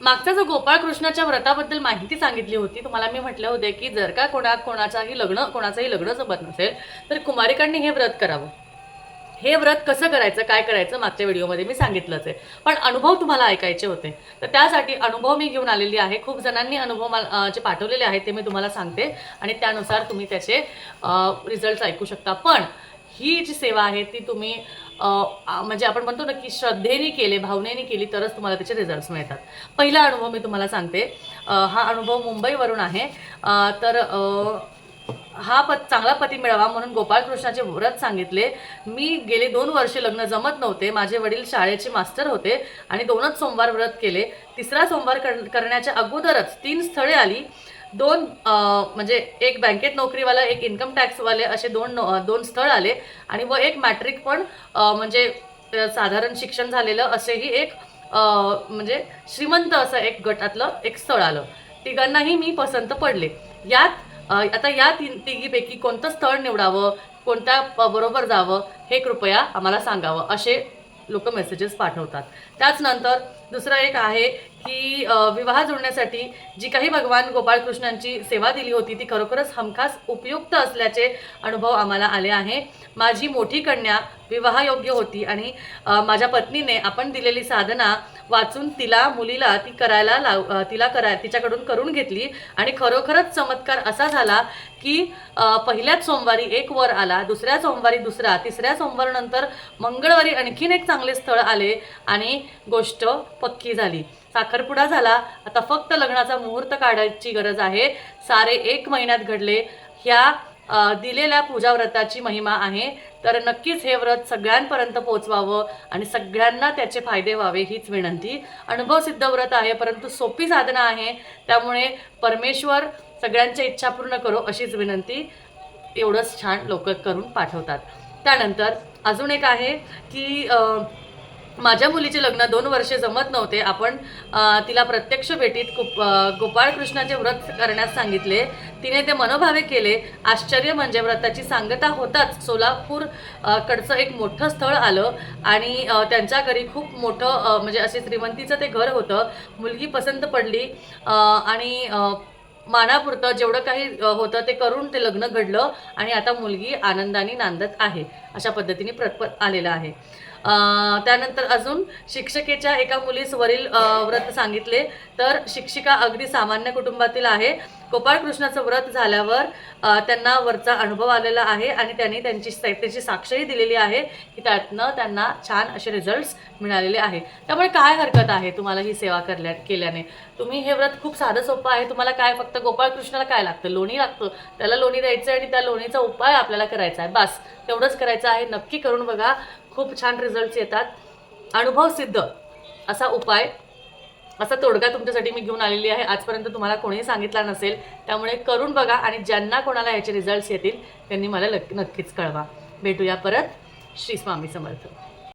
मागचा जो गोपाळकृष्णाच्या व्रताबद्दल माहिती सांगितली होती तुम्हाला मी म्हटलं होते की जर का कोणा कोणाचाही लग्न कोणाचंही लग्न जमत नसेल तर कुमारिकांनी हे व्रत करावं. हे व्रत कसं करायचं काय करायचं मागच्या व्हिडिओमध्ये मी सांगितलंच आहे. पण अनुभव तुम्हाला ऐकायचे होते. तर त्यासाठी अनुभव मी घेऊन आलेली आहे. खूप जणांनी अनुभव मला जे पाठवलेले आहेत ते मी तुम्हाला सांगते आणि त्यानुसार तुम्ही त्याचे रिझल्ट ऐकू शकता. पण ही जी सेवा आहे ती तुम्ही म्हणजे आपण म्हणतो ना की श्रद्धेने केले भावनेने केली तरच तुम्हाला त्याचे रिझल्ट्स मिळतात. पहिला अनुभव मी तुम्हाला सांगते. हा अनुभव मुंबईवरून आहे. तर हा पत चांगला पती मिळावा म्हणून गोपाळकृष्णाचे व्रत सांगितले. मी गेले दोन वर्षे लग्न जमत नव्हते. माझे वडील शाळेचे मास्टर होते आणि दोनच सोमवार व्रत केले. तिसरा सोमवार कर करण्याच्या अगोदरच तीन स्थळे आली. दोन म्हणजे एक बँकेत नोकरीवाला एक इन्कम टॅक्सवाले असे दोन नो- दोन स्थळ आले. आणि व एक मॅट्रिक पण म्हणजे साधारण शिक्षण झालेलं असेही एक म्हणजे श्रीमंत असं एक गटातलं एक स्थळ आलं. तिघांनाही मी पसंत पडले. यात आता या तीन तिघीपैकी कोणतं स्थळ निवडावं कोणत्या प- बरोबर जावं हे कृपया आम्हाला सांगावं असे लोक मेसेजेस पाठवतात. त्याचनंतर दुसरं एक आहे की विवाह जुळण्यासाठी जी काही भगवान गोपाळकृष्णांची सेवा दिली होती ती खरोखरच हमखास उपयुक्त असल्याचे अनुभव आम्हाला आले आहे. माझी मोठी कन्या विवाहयोग्य होती आणि माझ्या पत्नीने आपण दिलेली साधना वाचून तिला मुलीला ती करायला लाव तिला करा तिच्याकडून करून घेतली. आणि खरोखरच चमत्कार असा झाला की पहिल्याच सोमवारी एक वर आला दुसऱ्या सोमवारी दुसरा तिसऱ्या सोमवारनंतर मंगळवारी आणखीन एक चांगले स्थळ आले आणि गोष्ट पक्की झाली. साखरपुडा झाला. आता फक्त लग्नाचा मुहूर्त काढायची गरज आहे. सारे एक महिन्यात घडले. ह्या दिलेल्या पूजा व्रताची महिमा आहे. तर नक्कीच हे व्रत सगळ्यांपर्यंत पोचवावं आणि सगळ्यांना त्याचे फायदे व्हावे हीच विनंती. अनुभव सिद्ध व्रत आहे परंतु सोपी साधना आहे. त्यामुळे परमेश्वर सगळ्यांच्या इच्छा पूर्ण करो अशीच विनंती. एवढंच छान लोक करून पाठवतात. त्यानंतर अजून एक आहे की माझ्या मुलीचे लग्न दोन वर्षे जमत नव्हते. आपण तिला प्रत्यक्ष भेटीत गोप गोपाळकृष्णाचे व्रत करण्यास सांगितले. तिने ते मनोभावे केले. आश्चर्य म्हणजे व्रताची सांगता होताच सोलापूर कडचं एक मोठं स्थळ आलं आणि त्यांच्या घरी खूप मोठं म्हणजे असे श्रीमंतीचं ते घर होतं. मुलगी पसंत पडली आणि मानापुरतं जेवढं काही होतं ते करून ते लग्न घडलं आणि आता मुलगी आनंदाने नांदत आहे. अशा पद्धतीने प्रत आलेलं आहे. त्यानंतर अजून शिक्षिकेच्या एका मुलीस वरील व्रत सांगितले. तर शिक्षिका अगदी सामान्य कुटुंबातील आहे. गोपाळकृष्णाचं व्रत झाल्यावर त्यांना वरचा अनुभव आलेला आहे आणि त्यांनी त्यांची त्याची साक्षही दिलेली आहे की त्यातनं त्यांना छान असे रिझल्ट्स मिळालेले आहे. त्यामुळे काय हरकत आहे तुम्हाला ही सेवा करल्या केल्याने? तुम्ही हे व्रत खूप साधं सोपं आहे. तुम्हाला काय फक्त गोपाळकृष्णाला काय लागतं? लोणी लागतं. त्याला लोणी द्यायचं आणि त्या लोणीचा उपाय आपल्याला करायचा आहे. बस तेवढंच करायचं आहे. नक्की करून बघा. खूप छान रिझल्ट्स येतात. अनुभव सिद्ध असा उपाय असा तोडगा तुमच्यासाठी मी घेऊन आलेली आहे. आजपर्यंत तुम्हाला कोणीही सांगितला नसेल त्यामुळे करून बघा आणि ज्यांना कोणाला याचे रिझल्ट्स येतील त्यांनी मला लक- नक्कीच कळवा. भेटूया परत. श्री स्वामी समर्थ.